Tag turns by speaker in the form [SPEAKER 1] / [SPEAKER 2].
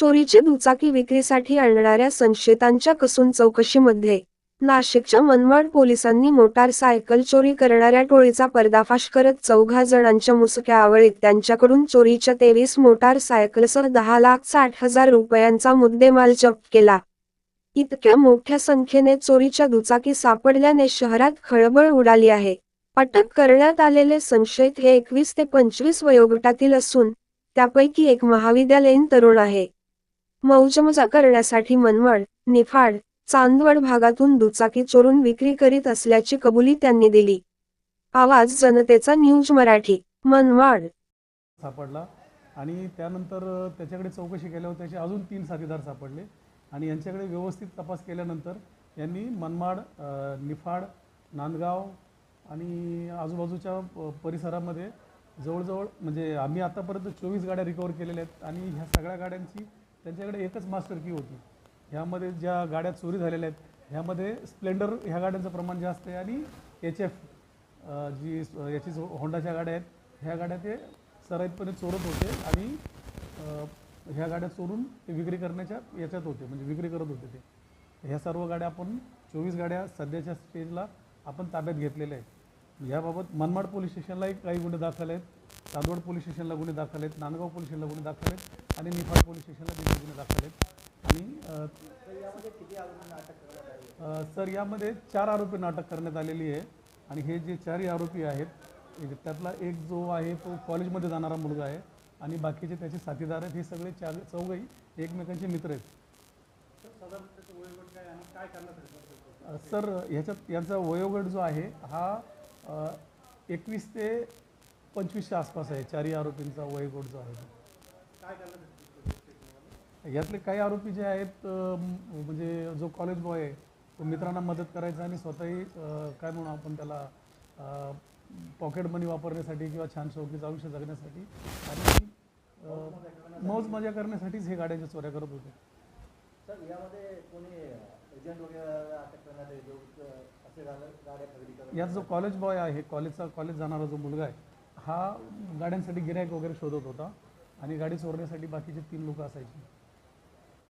[SPEAKER 1] चोरीची दुचाकी विक्रीसाठी आणणाऱ्या संशयितांच्या कसून चौकशीमध्ये. नाशिकच्या मनमाड पोलिसांनी मोटारसायकल चोरी करणाऱ्या टोळीचा पर्दाफाश करत चौघा जणांच्या मुसक्या आवळीत त्यांच्याकडून चोरीच्या तेवीस मोटारसायकलसह दहा लाख साठ हजार रुपयांचा मुद्देमाल जप्त केला. इतक्या मोठ्या संख्येने चोरीच्या दुचाकी सापडल्याने शहरात खळबळ उडाली आहे. अटक करण्यात आलेले संशयित हे एकवीस ते पंचवीस वयोगटातील असून त्यापैकी एक महाविद्यालयीन तरुण आहे. मौजमजा करण्यासाठी मनवड निफाड चांदवड भागातून दुचाकी चोरून विक्री करीत असल्याची कबुली त्यांनी दिली. आवाज जनतेचा न्यूज मराठी मनवाड
[SPEAKER 2] सापडला. आणि त्यानंतर त्याच्याकडे चौकशी केल्यावर त्याचे अजून तीन साथीदार सापडले. आणि यांच्याकडे व्यवस्थित तपास केल्यानंतर यांनी मनमाड निफाड नांदगाव आणि आजूबाजूच्या प- परिसरामध्ये जवळजवळ म्हणजे आम्ही आतापर्यंत चोवीस गाड्या रिकवर केलेल्या आहेत. आणि ह्या सगळ्या गाड्यांची त्यांच्याकडे एकच मास्टर की होती. ह्यामध्ये ज्या गाड्या चोरी झालेल्या आहेत ह्यामध्ये स्प्लेंडर ह्या गाड्यांचं प्रमाण जास्त आहे आणि एच एफ जी याची होंडाच्या गाड्या आहेत ह्या गाड्या ते सराईतपणे चोरत होते आणि ह्या गाड्या चोरून ते विक्री करण्याच्या याच्यात होते म्हणजे विक्री करत होते ते. ह्या सर्व गाड्या आपण चोवीस गाड्या सध्याच्या स्टेजला आपण ताब्यात घेतलेल्या आहेत. याबाबत मनमाड पोलीस स्टेशनलाही काही गुन्हे दाखल आहेत. चांदवड पोलीस स्टेशनला गुन्हे दाखल आहेत नांदगाव पोलीस स्टेशनला गुन्हे दाखल आहेत आणि निफाड पोलीस स्टेशनला देखील गुन्हे दाखल आहेत. आणि सर यामध्ये चार आरोपींना अटक करण्यात आलेली आहे. आणि हे जे चारही आरोपी आहेत त्यातला एक जो आहे तो कॉलेजमध्ये जाणारा मुलगा आहे. आणि बाकीचे त्याचे साथीदार आहेत. हे सगळे चार चौघही एकमेकांचे मित्र आहेत. सर ह्याच्यात यांचा वयोगट जो आहे हा एकवीस ते पंचवीसच्या आसपास आहे. चारही आरोपींचा वयोगट जो आहे. यातले काही आरोपी जे आहेत म्हणजे जो कॉलेज बॉय आहे तो मित्रांना मदत करायचा आणि स्वतःही काय म्हणू आपण त्याला पॉकेट मनी वापरण्यासाठी किंवा छान शौकीचं आयुष्य जगण्यासाठी आणि मौज मजा करण्यासाठीच हे गाड्यांच्या चोऱ्या करत होते. यात जो कॉलेज बॉय आहे कॉलेजचा कॉलेज जाणारा जो मुलगा आहे हा गाड्यांसाठी गिरायक वगैरे शोधत होता आणि गाडी चोरण्यासाठी बाकीचे तीन लोक असायची.